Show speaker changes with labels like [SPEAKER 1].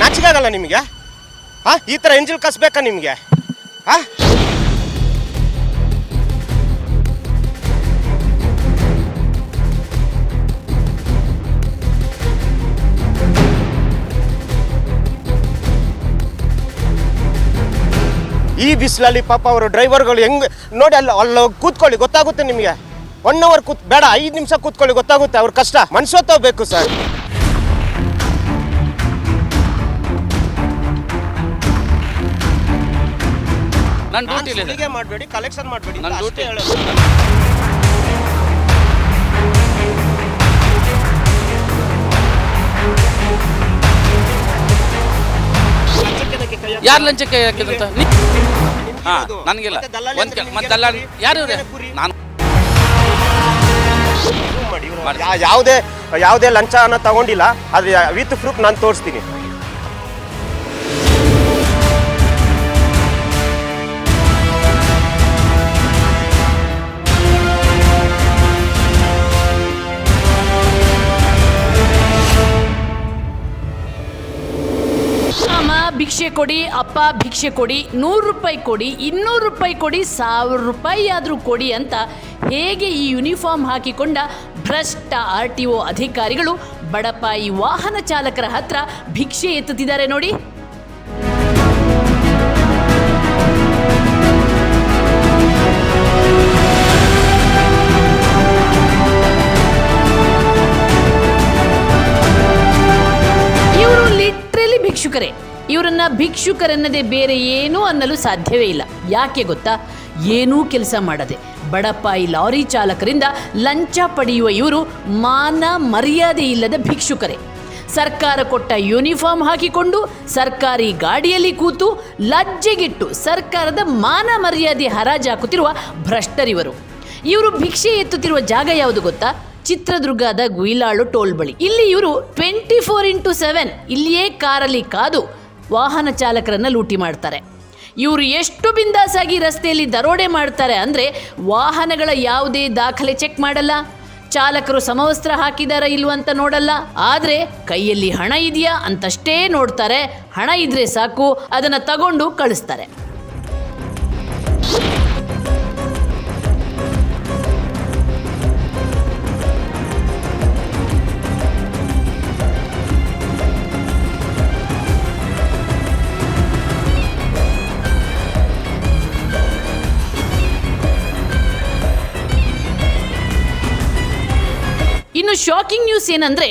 [SPEAKER 1] ನಾಚಿಕಾಗಲ್ಲ ನಿಮಗೆ? ಹಾ ಈ ಥರ ಎಂಜಿಲ್ ಕಸ್ಬೇಕಾ ನಿಮಗೆ? ಹಾ ಈ ಬಿಸಿಲಲ್ಲಿ ಪಾಪ ಅವರು ಡ್ರೈವರ್ಗಳು ಹೆಂಗ್ ನೋಡಿ ಅಲ್ಲ, ಅಲ್ಲಿ, ಕೂತ್ಕೊಳ್ಳಿ, ಗೊತ್ತಾಗುತ್ತೆ ನಿಮಗೆ. ಒನ್ ಅವರ್ ಕೂತ್ ಬೇಡ, ಐದು ನಿಮಿಷ ಕೂತ್ಕೊಳ್ಳಿ, ಗೊತ್ತಾಗುತ್ತೆ. ಅವ್ರ ಕಷ್ಟ. ಮನ್ಸೋತೋಗ್ಬೇಕು ಸರ್
[SPEAKER 2] ನನ್ನ ಡ್ಯೂಟಿ
[SPEAKER 1] ಮಾಡಬೇಡಿ ಕಲೆಕ್ಷನ್ ಮಾಡಬೇಡಿ
[SPEAKER 2] ನನ್ನ ಡ್ಯೂಟಿ
[SPEAKER 1] ಹೇಳೋದು. ಲಂಚಕ್ಕೆ ಕೈ ಹಾಕಿ-
[SPEAKER 2] ಯಾರು ಲಂಚಕ್ಕೆ ಹಾಕಿದಂತ ಹಾ
[SPEAKER 1] ಅದು.
[SPEAKER 2] ನನಗಿಲ್ಲ.
[SPEAKER 1] ಮತ್ತೆ ದಲ್ಲಾಳಿ
[SPEAKER 2] ಒಂದ್ ಮತ್ತೆ
[SPEAKER 1] ನಿಮ್ಗೆ
[SPEAKER 2] ದಲ್ಲಾಳಿ
[SPEAKER 1] ಕುರಿ,
[SPEAKER 2] ಯಾರು ಇವ್ರೆ?
[SPEAKER 1] ಕುರಿ.
[SPEAKER 2] ನಾನು
[SPEAKER 1] ಯಾವುದೇ ಮಾಡಿ ಇವ್ರು. ಯಾ- ಯಾವುದೇ ಯಾವುದೇ ಅನ್ನ ತಗೊಂಡಿಲ್ಲ ಆದ್ರೆ ವಿತ್ ಪ್ರೂಫ್ ನಾನು ತೋರಿಸ್ತೀನಿ.
[SPEAKER 3] ಭಿಕ್ಷೆ ಕೊಡಿ, ಅಪ್ಪ ಭಿಕ್ಷೆ ಕೊಡಿ, ನೂರು ರೂಪಾಯಿ ಕೊಡಿ, ಇನ್ನೂರು ರೂಪಾಯಿ ಕೊಡಿ, ಸಾವಿರ ರೂಪಾಯಿ ಆದರೂ ಕೊಡಿ ಅಂತ ಹೇಗೆ ಈ ಯೂನಿಫಾರ್ಮ್ ಹಾಕಿಕೊಂಡ ಭ್ರಷ್ಟ ಆರ್ ಟಿ ಒ ಅಧಿಕಾರಿಗಳು ಬಡಪಾಯಿ ವಾಹನ ಚಾಲಕರ ಹತ್ರ ಭಿಕ್ಷೆ ಎತ್ತುತ್ತಿದ್ದಾರೆ ನೋಡಿ. ಇವರು ಭಿಕ್ಷುಕರೇ. ಇವರನ್ನ ಭಿಕ್ಷುಕರೆನ್ನದೆ ಬೇರೆ ಏನೂ ಅನ್ನಲು ಸಾಧ್ಯವೇ ಇಲ್ಲ. ಯಾಕೆ ಗೊತ್ತಾ? ಏನೂ ಕೆಲಸ ಮಾಡದೆ ಬಡಪಾಯಿ ಲಾರಿ ಚಾಲಕರಿಂದ ಲಂಚ ಪಡೆಯುವ ಇವರು ಮಾನ ಮರ್ಯಾದೆ ಇಲ್ಲದ ಭಿಕ್ಷುಕರೇ. ಸರ್ಕಾರ ಕೊಟ್ಟ ಯೂನಿಫಾರ್ಮ್ ಹಾಕಿಕೊಂಡು ಸರ್ಕಾರಿ ಗಾಡಿಯಲ್ಲಿ ಕೂತು ಲಜ್ಜೆಗಿಟ್ಟು ಸರ್ಕಾರದ ಮಾನ ಮರ್ಯಾದೆ ಹರಾಜಾಕುತ್ತಿರುವ ಭ್ರಷ್ಟರಿವರು. ಇವರು ಭಿಕ್ಷೆ ಎತ್ತುತ್ತಿರುವ ಜಾಗ ಯಾವುದು ಗೊತ್ತಾ? ಚಿತ್ರದುರ್ಗದ ಗುಯಿಲಾಳು ಟೋಲ್ ಬಳಿ. ಇಲ್ಲಿ ಇವರು ಟ್ವೆಂಟಿ ಫೋರ್ ಇಂಟು ಸೆವೆನ್ ಇಲ್ಲಿಯೇ ಕಾರಲ್ಲಿ ಕಾದು ವಾಹನ ಚಾಲಕರನ್ನು ಲೂಟಿ ಮಾಡ್ತಾರೆ. ಇವರು ಎಷ್ಟು ಬಿಂದಾಸಾಗಿ ರಸ್ತೆಯಲ್ಲಿ ದರೋಡೆ ಮಾಡ್ತಾರೆ ಅಂದರೆ ವಾಹನಗಳ ಯಾವುದೇ ದಾಖಲೆ ಚೆಕ್ ಮಾಡಲ್ಲ. ಚಾಲಕರು ಸಮವಸ್ತ್ರ ಹಾಕಿದಾರ ಇಲ್ವಂತ ನೋಡಲ್ಲ. ಆದರೆ ಕೈಯಲ್ಲಿ ಹಣ ಇದೆಯಾ ಅಂತಷ್ಟೇ ನೋಡ್ತಾರೆ. ಹಣ ಇದ್ರೆ ಸಾಕು, ಅದನ್ನು ತಗೊಂಡು ಕಳಿಸ್ತಾರೆ. ಇನ್ನು ಶಾಕಿಂಗ್ ನ್ಯೂಸ್ ಏನಂದ್ರೆ